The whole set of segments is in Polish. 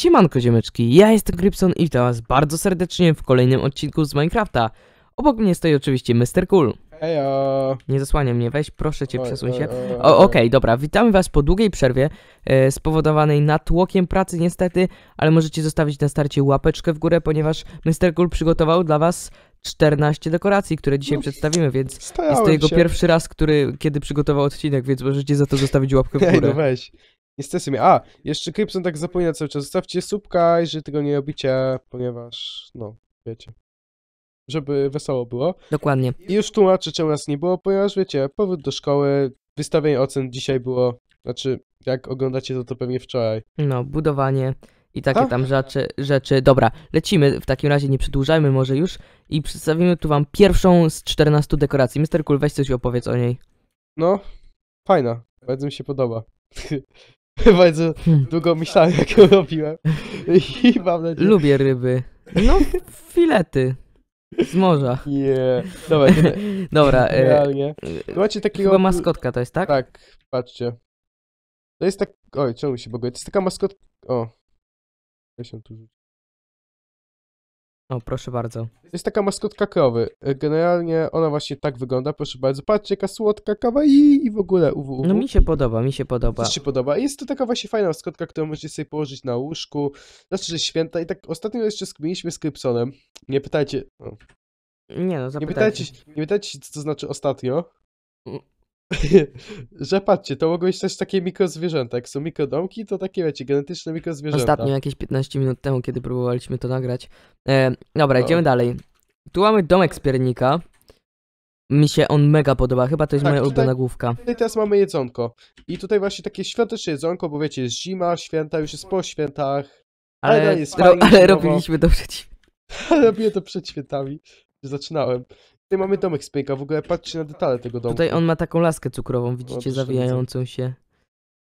Siemanko ziemeczki, ja jestem Grypson i witam was bardzo serdecznie w kolejnym odcinku z Minecrafta. Obok mnie stoi oczywiście Mr. Cool. Hejo! Nie zasłaniaj mnie, weź proszę cię, przesuń się. Okej, dobra, witamy was po długiej przerwie, e, spowodowanej natłokiem pracy niestety, ale możecie zostawić na starcie łapeczkę w górę, ponieważ Mr. Cool przygotował dla was 14 dekoracji, które dzisiaj No. przedstawimy, więc jest to jego się. pierwszy raz, który, kiedy przygotował odcinek, więc możecie za to zostawić łapkę w Ej, no górę. weź. Nie stresuj mnie. A, jeszcze Krypson tak zapomina cały czas. Zostawcie subka, jeżeli tego nie robicie, ponieważ, no, wiecie. Żeby wesoło było. Dokładnie. I już tłumaczę, czemu nas nie było, ponieważ, wiecie, powrót do szkoły, wystawienie ocen dzisiaj było, znaczy, jak oglądacie to, to pewnie wczoraj. No, budowanie i takie Tak? tam rzeczy, rzeczy. Dobra, lecimy, w takim razie nie przedłużajmy może już i przedstawimy tu wam pierwszą z 14 dekoracji. Mr. Cool, weź coś opowiedz o niej. No, fajna. Bardzo mi się podoba. Bardzo Hmm. długo myślałem, jak ją robiłem. I mam nadzieję... Lubię ryby. No, filety. Z morza. Nie. Dobra, nie, Dobra, e, realnie. Macie takiego... chyba maskotka to jest, tak? Tak, patrzcie. To jest tak. Oj, czemu się boguje? To jest taka maskotka. O. Ja się tu rzuci. O, proszę bardzo. To jest taka maskotka krowy. E, Generalnie ona właśnie tak wygląda, proszę bardzo. Patrzcie, jaka słodka kawaii i w ogóle uwu, uwu. No mi się podoba, mi się podoba. Też się podoba. Jest to taka właśnie fajna maskotka, którą możecie sobie położyć na łóżku. Znaczy, że święta. I tak ostatnio jeszcze skminiliśmy z Krypsonem. Nie pytajcie. O. Nie no, Nie zapytajcie. pytajcie, się- nie pytajcie się, co to znaczy ostatnio. Że patrzcie, to mogą być też takie mikrozwierzęta. Jak są mikrodomki, to takie, wiecie, genetyczne mikrozwierzęta. Ostatnio jakieś 15 minut temu, kiedy próbowaliśmy to nagrać. E, dobra, No. idziemy dalej. Tu mamy domek z piernika. Mi się on mega podoba, chyba to jest Tak, moja ulubiona główka. Tutaj teraz mamy jedzonko. I tutaj właśnie takie świąteczne jedzonko, bo wiecie, jest zima, święta, już jest po świętach. Ale Ale, jest ro, ale robiliśmy to przeciw. Robię to przed świętami. Zaczynałem. Tutaj mamy domek z pęka, w ogóle patrzcie na detale tego domku. Tutaj on ma taką laskę cukrową, widzicie, proszę zawijającą się.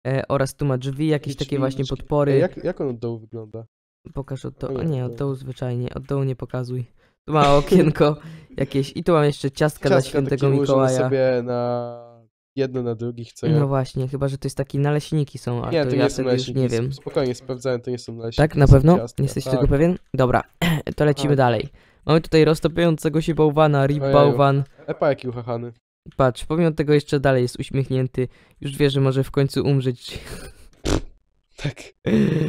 E, oraz tu ma drzwi, jakieś takie właśnie drzwi. podpory. Ej, jak, jak on od dołu wygląda? Pokaż od dołu. O O nie, od dołu zwyczajnie. Od dołu nie pokazuj. Tu ma okienko jakieś. I tu mam jeszcze ciastka, dla świętego ułożone Mikołaja. sobie na jedno na drugich, co No nie? właśnie, chyba że to jest taki naleśniki są, a Nie, to to ja nie są tego już naleśniki. nie wiem. Spokojnie, sprawdzałem, to nie są naleśniki. Tak, to na są pewno? ciastka. Jesteś tak. tego pewien? Dobra, to lecimy Tak. dalej. Mamy tutaj roztopiającego się bałwana, rip Ojeju. bałwan. Epa, jaki uchachany. Patrz, pomimo tego jeszcze dalej jest uśmiechnięty. Już wie, że może w końcu umrzeć. Tak.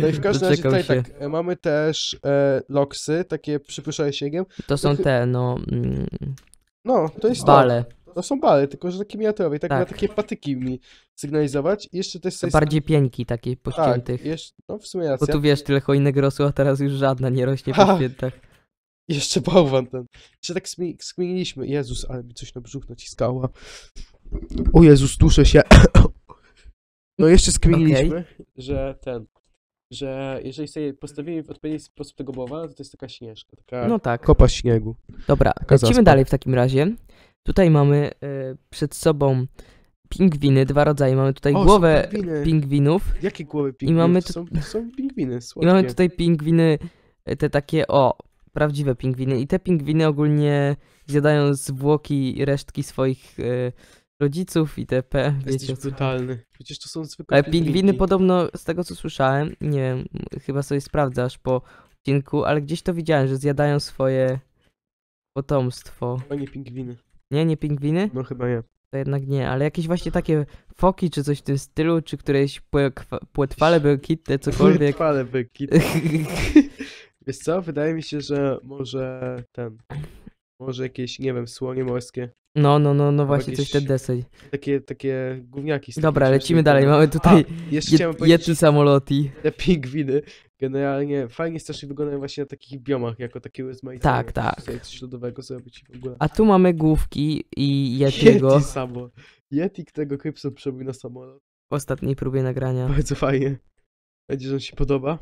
No i w każdym razie tutaj się. tak, e, mamy też e, loksy, takie przypuszczone śniegiem. To są te, no, mm, No, to jest bale. to. To są bale, tylko że takie miniaturowe. Tak, Tak. takie patyki mi sygnalizować. I jeszcze też sobie... Bardziej pieńki takie Tak, pościętych. jeszcze, no w sumie Bo racja. tu wiesz, tyle choinek rosło, a teraz już żadna nie rośnie po świętach. Jeszcze bałwan ten. Jeszcze tak skmi- skminiliśmy. Jezus, ale mi coś na brzuch naciskało. O Jezus, duszę się. No jeszcze skminiliśmy, że ten, że jeżeli sobie postawimy w odpowiedni sposób tego bałwana, to to jest taka śnieżka, taka No tak. kopa śniegu. Dobra, Taka lecimy zaspa. dalej w takim razie. Tutaj mamy e, przed sobą pingwiny, dwa rodzaje. Mamy tutaj O, głowę pingwiny. pingwinów Jakie głowy pingwinów? mamy to, są, są pingwiny, i słodkie. mamy tutaj pingwiny, e, te takie, o, prawdziwe pingwiny. I te pingwiny ogólnie zjadają zwłoki i resztki swoich e, rodziców itp. Jesteś brutalny. Przecież to są zwykłe Ale pingwiny podobno, z tego co słyszałem, nie wiem, chyba sobie sprawdzasz po odcinku, ale gdzieś to widziałem, że zjadają swoje potomstwo. Chyba nie pingwiny. Nie, nie pingwiny? No chyba nie. To jednak nie, ale jakieś właśnie takie foki czy coś w tym stylu, czy któreś płetwale, bełkitne, cokolwiek. Pale byki. Wiesz co? Wydaje mi się, że może ten... Może jakieś, nie wiem, słonie morskie. No, no, no, no właśnie, coś ten deseń. Takie, takie gówniaki. z Dobra, lecimy dalej, mamy tutaj A, jeszcze powiedzieć, że te pingwiny generalnie fajnie strasznie wyglądają właśnie na takich biomach, jako takie rozmaite. Tak, tak. Tutaj coś lodowego zrobić w ogóle. A tu mamy główki i Yetiego Yeti samo. Yeti, którego Krypson przebił na samolot. w ostatniej próbie nagrania. Bardzo fajnie. Będzie, że on się podoba.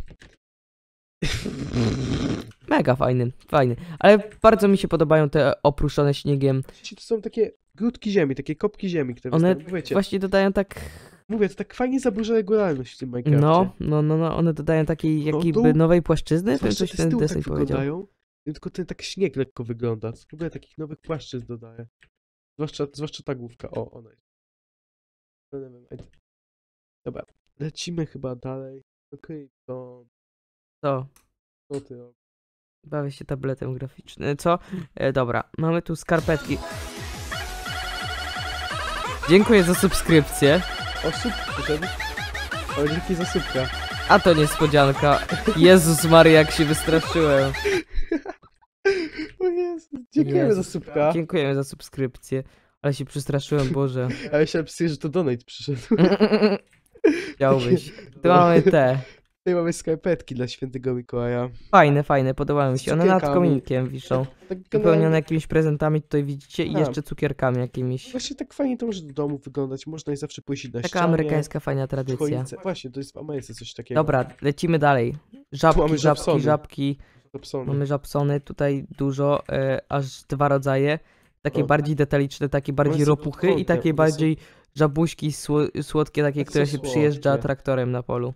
Mega fajny, fajny. Ale bardzo mi się podobają te opruszone śniegiem. To są takie grudki ziemi, takie kopki ziemi, które One. Wiecie, właśnie dodają tak mówię, to tak fajnie zaburza regularność w tym Minecrafcie. No, no, no, no, one dodają takiej No, jakby nowej płaszczyzny, to coś ten tyłu tak deseń powiedział. wyglądają, tylko ten tak śnieg lekko wygląda. Ogóle takich nowych płaszczyzn dodaje. Zwłaszcza, zwłaszcza ta główka. O, ona jest. Dobra, lecimy chyba dalej. Okej, to Co? Co ty? Bawię się tabletem graficznym. Co? E, dobra, mamy tu skarpetki. Dziękuję za subskrypcję. O, ten. O, dzięki za słupka. A to niespodzianka. Jezus Maria, jak się wystraszyłem. O Jezu, dziękujemy za Jezus. słupka. Dziękujemy za subskrypcję. Ale się przestraszyłem, Boże. A myślałem, że to donate przyszedł. Chciałbyś. Tu mamy te. Tutaj mamy skarpetki dla świętego Mikołaja. Fajne, fajne, podobają mi się. One nad cukierkami. kominkiem wiszą. Tak Wypełnione generalnie- jakimiś prezentami, tutaj widzicie, i A. jeszcze cukierkami jakimiś. Właśnie tak fajnie to może do domu wyglądać. Można je zawsze pójść na Taka ścianie. amerykańska fajna tradycja. choince. Właśnie, to jest w Ameryce coś takiego. Dobra, lecimy dalej. Żabki, mamy żabki, żabsony. żabki. Dobsony. Mamy żabsony, tutaj dużo, e, aż dwa rodzaje. Takie O. bardziej detaliczne, takie bardziej są ropuchy i takie one są- bardziej żabuśki sło- słodkie, takie, Tak są które się przyjeżdża słodkie. traktorem na polu.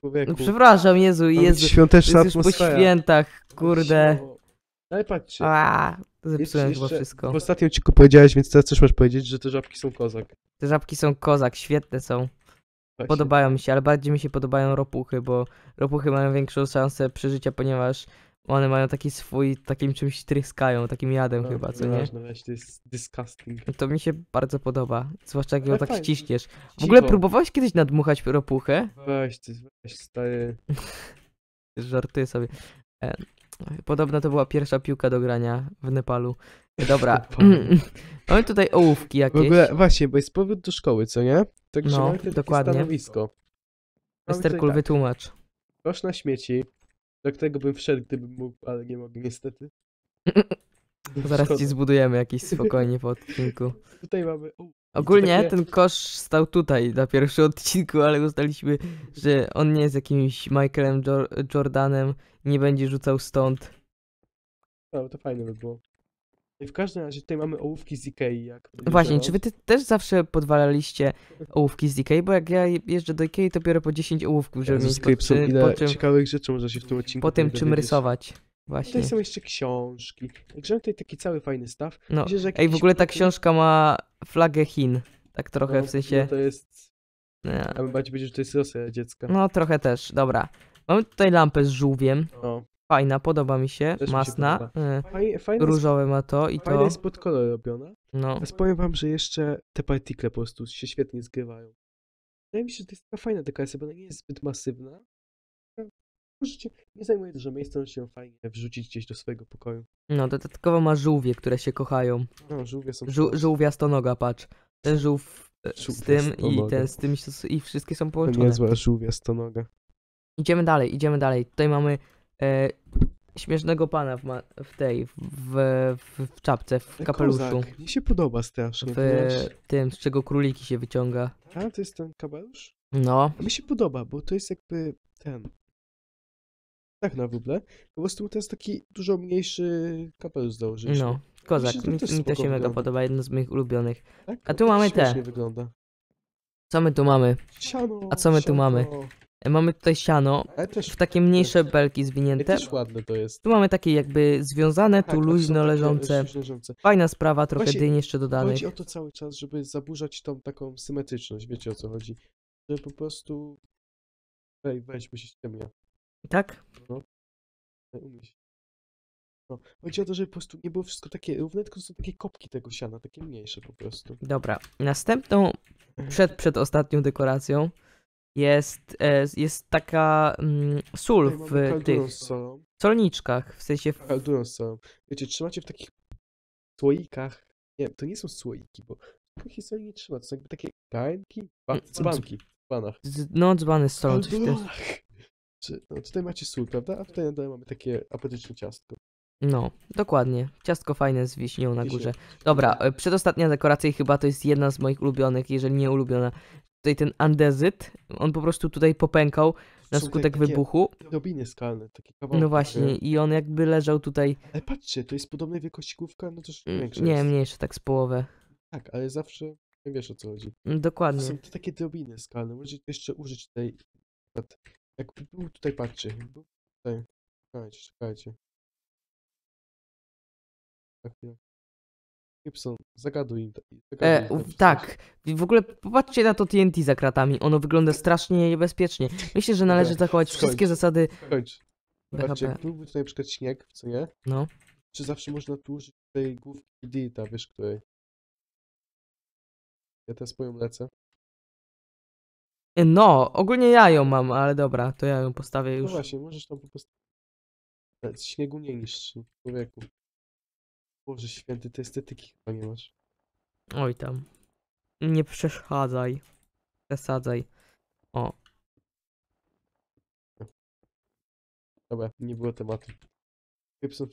Człowieku. No, przepraszam, Jezu, Jezu. Świąteczna Jest już po świętach, kurde. Cisio. Ale patrzcie. A, zepsułem chyba wszystko. W ostatnim odcinku powiedziałeś, więc teraz też masz powiedzieć, że te żabki są kozak. Te żabki są kozak, świetne są. Właśnie. Podobają mi się, ale bardziej mi się podobają ropuchy, bo ropuchy mają większą szansę przeżycia, ponieważ one mają taki swój, takim czymś tryskają, takim jadem No, chyba, co nie? nieważne, weź, to jest disgusting. To mi się bardzo podoba, zwłaszcza jak ją tak fajnie. ściśniesz. W ogóle próbowałeś kiedyś nadmuchać ropuchę? Weź ty, weź stary. Żartuję sobie. E, podobno to była pierwsza piłka do grania w Nepalu. Dobra, Nepalu. mamy tutaj ołówki W jakieś. ogóle, właśnie, bo jest powrót do szkoły, co nie? Także No, mamy dokładnie. stanowisko. Mamy Cool, tak, wytłumacz. kosz na śmieci, do którego bym wszedł, gdybym mógł, ale nie mogę niestety. Zaraz Szkoda. ci zbudujemy jakiś spokojnie po odcinku. Tutaj mamy... O, Ogólnie takie- ten kosz stał tutaj na pierwszym odcinku, ale uznaliśmy, że on nie jest jakimś Michaelem Jor- Jordanem, nie będzie rzucał stąd. no, to fajne by było. W każdym razie tutaj mamy ołówki z Ikei, jak... Właśnie, czy wy ty też zawsze podwalaliście ołówki z Ikei? Bo jak ja jeżdżę do Ikei, to biorę po 10 ołówków, żeby mieć po, ile po czym, ciekawych rzeczy można się w tym odcinku po tym czym dowiedzieć. rysować. Właśnie. Tutaj są jeszcze książki. Także tutaj taki cały fajny staw. No. Myślę, Ej, w ogóle ta książka ma flagę Chin. Tak trochę, no, w sensie... No to jest... nie, A my bardziej będzie, że to jest Rosja dziecka. No, trochę też, dobra. Mamy tutaj lampę z żółwiem. No. Fajna, podoba mi się. Też mi się Masna. podoba. e, fajne Różowe ma to i fajne to. jest pod kolor robione. No. Teraz powiem wam, że jeszcze te partikle po prostu się świetnie zgrywają. Wydaje mi się, że to jest taka fajna dekoracja, bo ona nie jest zbyt masywna. Możecie, nie zajmuje dużo miejsca, możecie ją fajnie wrzucić gdzieś do swojego pokoju. No, dodatkowo ma żółwie, które się kochają. No, żółwie są Żół, spoko. żółwiastonoga, patrz. Ten żółw e, z tym i ten z tym i wszystkie są To połączone. niezła żółwiastonoga. Idziemy dalej, idziemy dalej. Tutaj mamy e, śmiesznego pana w, ma, w tej, w, w, w czapce, w kapeluszu. Kozak, mi się podoba strasznie. W ponieważ... tym, z czego króliki się wyciąga. A, to jest ten kapelusz? No, Mi się podoba, bo to jest jakby ten... Tak na wróble. Po prostu to jest taki dużo mniejszy kapelusz założyliśmy. no, kozak. To Mi, mi to się mega wygląda. podoba, jedno z moich ulubionych. Tak? A tu mamy te. śmiesznie wygląda. Co my tu mamy? Siano, A co my tu mamy? Mamy tutaj siano, też, w takie mniejsze belki zwinięte. też ładne to jest. Tu mamy takie jakby związane, Tak, tu są luźno leżące. leżące. Fajna sprawa, trochę Właśnie dyń jeszcze dodanych. Chodzi o to cały czas, żeby zaburzać tą taką symetryczność, wiecie o co chodzi. Że po prostu... Wej, weź, bo się ściemnia. Tak? Ej, się. No, chodzi o to, żeby po prostu nie było wszystko takie równe, tylko są takie kopki tego siana, takie mniejsze po prostu. Dobra. Następną, przed, przed ostatnią dekoracją jest, e, jest taka mm, sól w mamy tych solniczkach, w sensie w, Kaldurą z solą. Wiecie, trzymacie w takich słoikach. Nie, to nie są słoiki, bo takich soli nie trzyma. To są jakby takie garnki, ba- Mm, dzbanki w panach. z, no dzbany z solą. Czy- No, tutaj macie sól, prawda? A tutaj na dole mamy takie apetyczne ciastko. No, dokładnie. Ciastko fajne z wiśnią na górze. Dobra, e, przedostatnia dekoracja i chyba to jest jedna z moich ulubionych, jeżeli nie ulubiona. Tutaj ten andezyt, on po prostu tutaj popękał na Są skutek takie wybuchu. Drobiny skalne, takie kawałki. No właśnie, i on jakby leżał tutaj, Ale patrzcie, to jest podobnej wielkości główka, no to już mm, większa nie, jest. mniejsze, tak z połowę. Tak, ale zawsze nie wiesz o co chodzi. Mm, To Dokładnie. są te takie drobiny skalne. Możecie jeszcze użyć tej. Jak był tutaj, patrzcie. Był tutaj. Czekajcie, czekajcie. Tak, chwilę. Gibson, zagaduj im. E, zagaduj im tak, w ogóle popatrzcie na to TNT za kratami, ono wygląda strasznie niebezpiecznie. Myślę, że należy zachować skończ. wszystkie zasady. Kończ. Zobaczcie, jak byłby tutaj na przykład śnieg, co nie? No. Czy zawsze można tu użyć tej główki Dita, wiesz której? Ja teraz po lecę. No, ogólnie ja ją mam, ale dobra, to ja ją postawię No już. właśnie, możesz tam po prostu... Śniegu nie niszczy, człowieku. Boże święty, tej estetyki chyba nie masz. Oj tam. Nie przeszkadzaj. Przesadzaj. O, Dobra, nie było tematu. Gibson...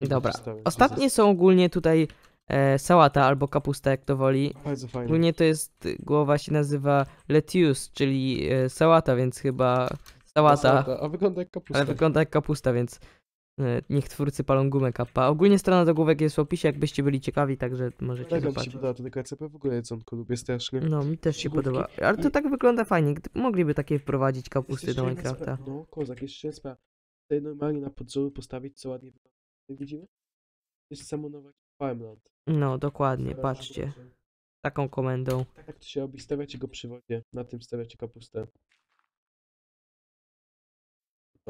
Dobra. Ostatnie są ogólnie tutaj e, sałata albo kapusta, jak to woli. Bardzo fajnie. Ogólnie to jest, głowa się nazywa lettuce, czyli e, sałata, więc chyba sałata, A wygląda jak kapusta. ale wygląda jak kapusta, więc niech twórcy palą gumę kappa. Ogólnie strona zagłówek jest w opisie, jakbyście byli ciekawi, także możecie Mega mi się zobaczyć. podoba to DKCP, w ogóle jedzonko lubię strasznie. No, mi też się podoba. Ale to tak wygląda fajnie. Mogliby takie wprowadzić kapusty Jest do Minecrafta. No, kozak, jeszcze sprawa. Tutaj normalnie na podzoru postawić, co ładnie wygląda. Jak widzimy? Jest samonować farmland. No, dokładnie, patrzcie. Taką komendą. Tak to się robi, stawiacie go przy wodzie, na tym stawiacie kapustę.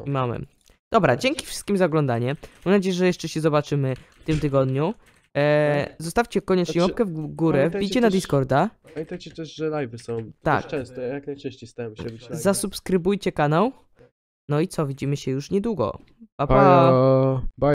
I mamy. Dobra, dzięki wszystkim za oglądanie. Mam nadzieję, że jeszcze się zobaczymy w tym tygodniu. E, zostawcie koniecznie Znaczy, łapkę w górę, wbijcie na Discorda, Pamiętajcie też, że live'y są. Tak. Też często, jak najczęściej staram się robić live'y. zasubskrybujcie kanał. No i co, widzimy się już niedługo. Pa pa! Pa.